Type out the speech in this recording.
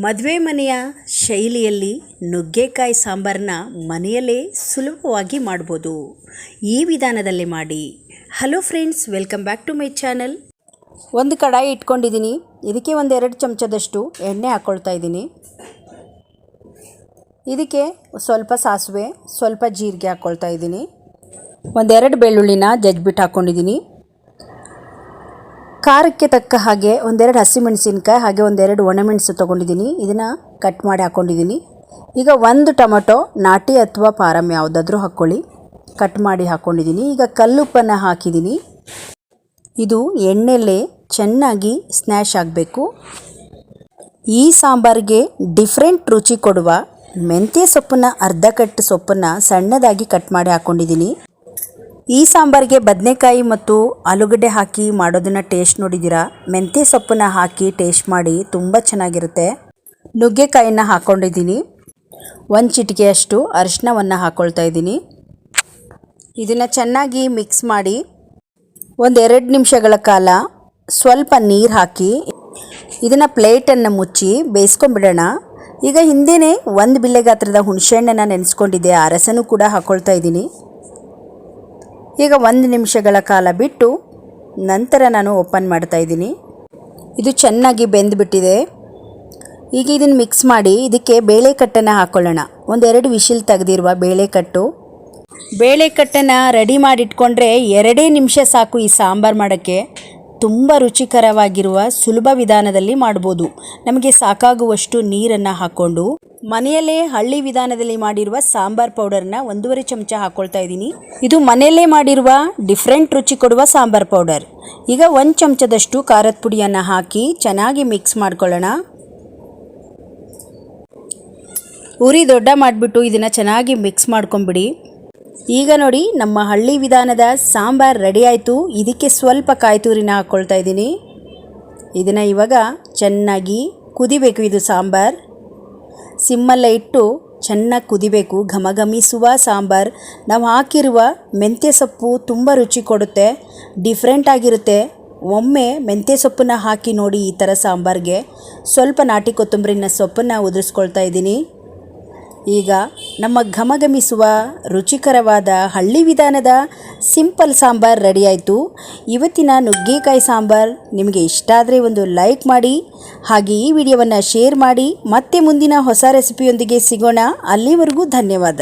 ಮದುವೆ ಮನೆಯ ಶೈಲಿಯಲ್ಲಿ ನುಗ್ಗೆಕಾಯಿ ಸಾಂಬಾರನ್ನ ಮನೆಯಲ್ಲೇ ಸುಲಭವಾಗಿ ಮಾಡ್ಬೋದು. ಈ ವಿಧಾನದಲ್ಲಿ ಮಾಡಿ. Hello friends welcome back to my channel ಒಂದು ಕಡಾಯಿ ಇಟ್ಕೊಂಡಿದ್ದೀನಿ. ಇದಕ್ಕೆ ಒಂದೆರಡು ಚಮಚದಷ್ಟು ಎಣ್ಣೆ ಹಾಕ್ಕೊಳ್ತಾ ಇದ್ದೀನಿ. ಇದಕ್ಕೆ ಸ್ವಲ್ಪ ಸಾಸಿವೆ, ಸ್ವಲ್ಪ ಜೀರಿಗೆ ಹಾಕ್ಕೊಳ್ತಾ ಇದ್ದೀನಿ. ಒಂದೆರಡು ಬೆಳ್ಳುಳ್ಳಿನ ಜಜ್ಬಿಟ್ಟು ಹಾಕ್ಕೊಂಡಿದ್ದೀನಿ ಖಾರಕ್ಕೆ ತಕ್ಕ ಹಾಗೆ ಒಂದೆರಡು ಹಸಿಮೆಣಸಿನ್ಕಾಯಿ, ಹಾಗೆ ಒಂದೆರಡು ಒಣಮೆಣಸು ತೊಗೊಂಡಿದ್ದೀನಿ. ಇದನ್ನು ಕಟ್ ಮಾಡಿ ಹಾಕ್ಕೊಂಡಿದ್ದೀನಿ ಈಗ ಒಂದು ಟೊಮೊಟೊ, ನಾಟಿ ಅಥವಾ ಪಾರಮ್ ಯಾವುದಾದ್ರೂ ಹಾಕ್ಕೊಳ್ಳಿ. ಕಟ್ ಮಾಡಿ ಹಾಕ್ಕೊಂಡಿದ್ದೀನಿ ಈಗ ಕಲ್ಲುಪ್ಪನ್ನು ಹಾಕಿದ್ದೀನಿ. ಇದು ಎಣ್ಣೆಲೆ ಚೆನ್ನಾಗಿ ಸ್ನ್ಯಾಶ್ ಆಗಬೇಕು. ಈ ಸಾಂಬಾರಿಗೆ ಡಿಫ್ರೆಂಟ್ ರುಚಿ ಕೊಡುವ ಮೆಂತ್ಯ ಸೊಪ್ಪನ್ನು ಅರ್ಧ ಕಟ್ಟು ಸೊಪ್ಪನ್ನು ಸಣ್ಣದಾಗಿ ಕಟ್ ಮಾಡಿ ಹಾಕ್ಕೊಂಡಿದ್ದೀನಿ ಈ ಸಾಂಬಾರಿಗೆ ಬದನೆಕಾಯಿ ಮತ್ತು ಆಲೂಗಡ್ಡೆ ಹಾಕಿ ಮಾಡೋದನ್ನು ಟೇಸ್ಟ್ ನೋಡಿದ್ದೀರಾ? ಮೆಂತ್ಯ ಸೊಪ್ಪನ್ನ ಹಾಕಿ ಟೇಸ್ಟ್ ಮಾಡಿ ತುಂಬ ಚೆನ್ನಾಗಿರುತ್ತೆ. ನುಗ್ಗೆಕಾಯಿನ ಹಾಕ್ಕೊಂಡಿದ್ದೀನಿ ಒಂದು ಚಿಟಿಕೆಯಷ್ಟು ಅರಿಶಿನವನ್ನು ಹಾಕ್ಕೊಳ್ತಾ ಇದ್ದೀನಿ. ಇದನ್ನು ಚೆನ್ನಾಗಿ ಮಿಕ್ಸ್ ಮಾಡಿ ಒಂದೆರಡು ನಿಮಿಷಗಳ ಕಾಲ ಸ್ವಲ್ಪ ನೀರು ಹಾಕಿ ಇದನ್ನು ಪ್ಲೇಟನ್ನು ಮುಚ್ಚಿ ಬೇಯಿಸ್ಕೊಂಬಿಡೋಣ ಈಗ ಹಿಂದೆಯೇ ಒಂದು ಬಿಲ್ಲೆ ಗಾತ್ರದ ಹುಣಸೆಹಣ್ಣನ್ನು ನೆನೆಸ್ಕೊಂಡಿದ್ದೆ. ಆ ರಸನೂ ಕೂಡ ಹಾಕ್ಕೊಳ್ತಾ ಇದ್ದೀನಿ. ಈಗ ಒಂದು ನಿಮಿಷಗಳ ಕಾಲ ಬಿಟ್ಟು ನಂತರ ನಾನು ಓಪನ್ ಮಾಡ್ತಾ ಇದ್ದೀನಿ. ಇದು ಚೆನ್ನಾಗಿ ಬೆಂದುಬಿಟ್ಟಿದೆ. ಈಗ ಇದನ್ನು ಮಿಕ್ಸ್ ಮಾಡಿ ಇದಕ್ಕೆ ಬೇಳೆಕಟ್ಟನ್ನು ಹಾಕ್ಕೊಳ್ಳೋಣ ಒಂದೆರಡು ವಿಶಿಲ್ ತೆಗೆದಿರುವ ಬೇಳೆಕಟ್ಟು. ಬೇಳೆಕಟ್ಟನ್ನು ರೆಡಿ ಮಾಡಿಟ್ಕೊಂಡ್ರೆ ಎರಡೇ ನಿಮಿಷ ಸಾಕು ಈ ಸಾಂಬಾರು ಮಾಡೋಕ್ಕೆ. ತುಂಬ ರುಚಿಕರವಾಗಿರುವ ಸುಲಭ ವಿಧಾನದಲ್ಲಿ ಮಾಡ್ಬೋದು. ನಮಗೆ ಸಾಕಾಗುವಷ್ಟು ನೀರನ್ನು ಹಾಕ್ಕೊಂಡು. ಮನೆಯಲ್ಲೇ ಹಳ್ಳಿ ವಿಧಾನದಲ್ಲಿ ಮಾಡಿರುವ ಸಾಂಬಾರ್ ಪೌಡರ್ನ ಒಂದೂವರೆ ಚಮಚ ಹಾಕೊಳ್ತಾ ಇದ್ದೀನಿ. ಇದು ಮನೆಯಲ್ಲೇ ಮಾಡಿರುವ ಡಿಫ್ರೆಂಟ್ ರುಚಿ ಕೊಡುವ ಸಾಂಬಾರ್ ಪೌಡರ್. ಈಗ ಒಂದು ಚಮಚದಷ್ಟು ಖಾರದ ಪುಡಿಯನ್ನು ಹಾಕಿ ಚೆನ್ನಾಗಿ ಮಿಕ್ಸ್ ಮಾಡ್ಕೊಳ್ಳೋಣ. ಉರಿ ದೊಡ್ಡ ಮಾಡಿಬಿಟ್ಟು ಇದನ್ನು ಚೆನ್ನಾಗಿ ಮಿಕ್ಸ್ ಮಾಡ್ಕೊಂಬಿಡಿ. ಈಗ ನೋಡಿ ನಮ್ಮ ಹಳ್ಳಿ ವಿಧಾನದ ಸಾಂಬಾರ್ ರೆಡಿ ಆಯಿತು. ಇದಕ್ಕೆ ಸ್ವಲ್ಪ ಕಾಯಿ ಹಾಕ್ಕೊಳ್ತಾ ಇದ್ದೀನಿ. ಇದನ್ನು ಇವಾಗ ಚೆನ್ನಾಗಿ ಕುದಿಬೇಕು ಇದು ಸಾಂಬಾರ್. ಸಿಮ್ಮಲ್ಲೇ ಇಟ್ಟು ಚೆನ್ನಾಗಿ ಕುದಿಬೇಕು ಘಮಘಮಿಸುವ ಸಾಂಬಾರ್. ನಾವು ಹಾಕಿರುವ ಮೆಂತ್ಯ ಸೊಪ್ಪು ತುಂಬ ರುಚಿ ಕೊಡುತ್ತೆ ಡಿಫ್ರೆಂಟ್ ಆಗಿರುತ್ತೆ. ಒಮ್ಮೆ ಮೆಂತ್ಯ ಸೊಪ್ಪನ್ನ ಹಾಕಿ ನೋಡಿ ಈ ಥರ ಸಾಂಬಾರ್ಗೆ. ಸ್ವಲ್ಪ ನಾಟಿ ಕೊತ್ತಂಬರಿನ ಸೊಪ್ಪನ್ನು ಉದುರಿಸ್ಕೊಳ್ತಾ ಇದ್ದೀನಿ. ಈಗ ನಮ್ಮ ಘಮಘಮಿಸುವ ರುಚಿಕರವಾದ ಹಳ್ಳಿ ವಿಧಾನದ ಸಿಂಪಲ್ ಸಾಂಬಾರ್ ರೆಡಿಯಾಯಿತು. ಇವತ್ತಿನ ನುಗ್ಗೆಕಾಯಿ ಸಾಂಬಾರ್ ನಿಮಗೆ ಇಷ್ಟ ಆದರೆ ಒಂದು ಲೈಕ್ ಮಾಡಿ, ಹಾಗೆ ಈ ವಿಡಿಯೋವನ್ನು ಶೇರ್ ಮಾಡಿ, ಮತ್ತೆ ಮುಂದಿನ ಹೊಸ ರೆಸಿಪಿಯೊಂದಿಗೆ ಸಿಗೋಣ. ಅಲ್ಲಿವರೆಗೂ ಧನ್ಯವಾದ.